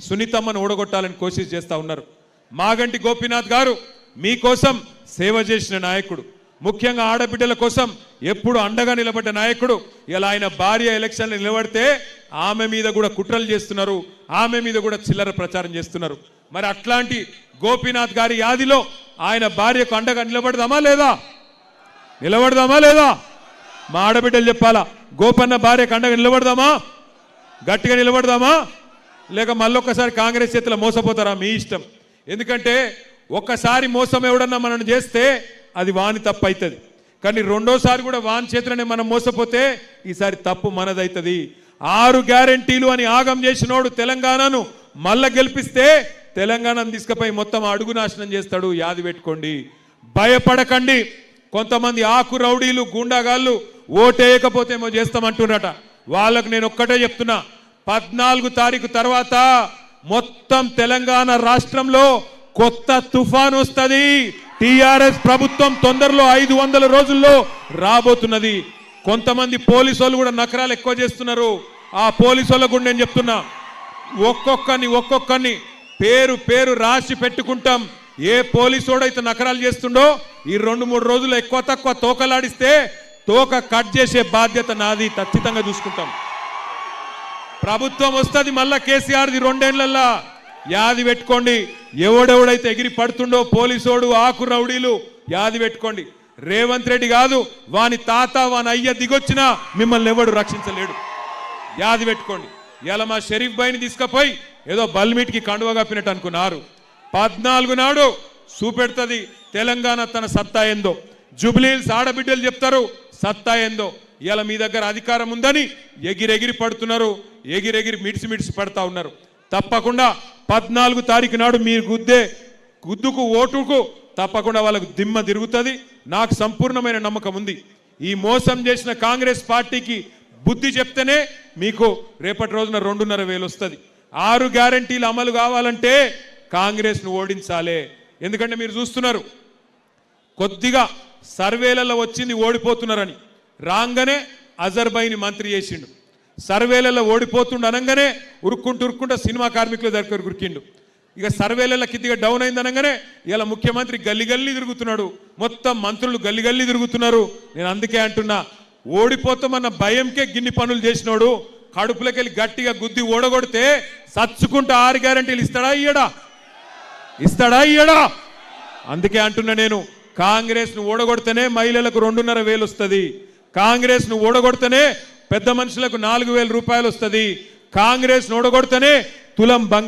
సునీతమ్మను ఓడగొట్టాలని కోషిష్ చేస్తా ఉన్నారు. మాగంటి గోపీనాథ్ గారు మీకోసం సేవ చేసిన నాయకుడు. ముఖ్యంగా ఆడబిడ్డల కోసం ఎప్పుడు అండగా నిలబడ్డ నాయకుడు. ఇలా ఆయన భార్య ఎలక్షన్లు నిలబడితే ఆమె మీద కూడా కుట్రలు చేస్తున్నారు. ఆమె మీద కూడా చిల్లర ప్రచారం చేస్తున్నారు. మరి అట్లాంటి గోపీనాథ్ గారి యాదిలో ఆయన భార్యకు అండగా నిలబడదామా లేదా? నిలబడదామా లేదా? మా ఆడబిడ్డలు చెప్పాలా గోపన్న భార్యకు అండగా నిలబడదామా? గట్టిగా నిలబడదామా? లేక మళ్ళొక్కసారి కాంగ్రెస్ చేతిలో మోసపోతారా? మీ ఇష్టం. ఎందుకంటే ఒక్కసారి మోసం ఎవడన్నా మనం చేస్తే అది వాని తప్పు అవుతుంది కానీ రెండోసారి కూడా వాన్ చేతిలోనే మనం మోసపోతే ఈసారి తప్పు మనదవుతుంది ఆరు గ్యారెంటీలు అని ఆగం చేసినోడు తెలంగాణను మళ్ళా గెలిపిస్తే తెలంగాణను తీసుకుపోయి మొత్తం అడుగు నాశనం చేస్తాడు. యాది పెట్టుకోండి. భయపడకండి. కొంతమంది ఆకు రౌడీలు గూండాగాళ్ళు ఓటేయకపోతే ఏమో వాళ్ళకు నేను ఒక్కటే చెప్తున్నా. పద్నాలుగు తారీఖు తర్వాత మొత్తం తెలంగాణ రాష్ట్రంలో కొత్త తుఫాన్ వస్తుంది. టిఆర్ఎస్ ప్రభుత్వం తొందరలో ఐదు వందల రోజుల్లో రాబోతున్నది. కొంతమంది పోలీసు కూడా నకరాలు ఎక్కువ చేస్తున్నారు. ఆ పోలీసు వాళ్ళకు కూడా నేను చెప్తున్నా. ఒక్కొక్కరిని ఒక్కొక్కరిని పేరు పేరు రాసి పెట్టుకుంటాం. ఏ పోలీసోడైతే నకరాలు చేస్తుండో ఈ రెండు మూడు రోజులు ఎక్కువ తక్కువ తోకలాడిస్తే తోక కట్ చేసే బాధ్యత నాది. ఖచ్చితంగా చూసుకుంటాం. ప్రభుత్వం వస్తుంది మళ్ళా కేసీఆర్ది రెండేళ్ళల్లా. యాది పెట్టుకోండి. ఎవడెవడైతే ఎగిరి పడుతుండో పోలీసోడు ఆకు రౌడీలు యాది పెట్టుకోండి. రేవంత్ రెడ్డి కాదు వాని తాత వాని అయ్య దిగొచ్చినా మిమ్మల్ని ఎవడు రక్షించలేడు. యాది పెట్టుకోండి. ఇలా మా షరీఫ్ బైని తీసుకుపోయి ఏదో బల్మీట్కి కండువ కప్పినట్టు అనుకున్నారు. పద్నాలుగు నాడు చూపెడుతుంది తెలంగాణ తన సత్తా ఏందో. జుబ్లీల్స్ ఆడబిడ్డలు చెప్తారు సత్తా ఏందో. ఇవాళ మీ దగ్గర అధికారం ఉందని ఎగిరెగిరి పడుతున్నారు ఎగిరెగిరి మిడిసి మిడిసి పడతా ఉన్నారు. తప్పకుండా పద్నాలుగు తారీఖు నాడు మీరు గుద్దే గుద్దుకు ఓటుకు తప్పకుండా వాళ్ళకు దిమ్మ తిరుగుతుంది. నాకు సంపూర్ణమైన నమ్మకం ఉంది. ఈ మోసం చేసిన కాంగ్రెస్ పార్టీకి బుద్ధి చెప్తేనే మీకు రేపటి రోజున రెండున్నర వేలు వస్తుంది. ఆరు గ్యారంటీలు అమలు కావాలంటే కాంగ్రెస్ను ఓడించాలే. ఎందుకంటే మీరు చూస్తున్నారు కొద్దిగా సర్వేలలో వచ్చింది ఓడిపోతున్నారని. రాగానే అజర్బైని మంత్రి చేసిండు. సర్వేలలో ఓడిపోతుండు అనగానే ఉరుక్కుంటూ ఉరుక్కుంటూ సినిమా కార్మికుల దగ్గర ఉరికిండు. ఇక సర్వేలలో కిద్దిగా డౌన్ అయింది అనగానే ఇలా ముఖ్యమంత్రి గల్లి గల్లి తిరుగుతున్నాడు. మొత్తం మంత్రులు గల్లి గల్లి తిరుగుతున్నారు. నేను అందుకే అంటున్నా ఓడిపోతామన్న భయంకే గిన్ని పనులు చేసినోడు కడుపులకెళ్ళి గట్టిగా గుద్ది ఓడగొడితే సచ్చుకుంటూ ఆరు గ్యారంటీలు ఇస్తాడా ఇయ్యడా? ఇస్తాడా ఇయ్యడా? అందుకే అంటున్నా నేను కాంగ్రెస్ను ఓడగొడితేనే మహిళలకు రెండున్నర వేలు వస్తుంది. కాంగ్రెస్ను ఓడగొడితేనే పెద్ద మనుషులకు నాలుగు వేల రూపాయలు వస్తుంది. కాంగ్రెస్ను ఓడగొడితేనే తులం బంగారు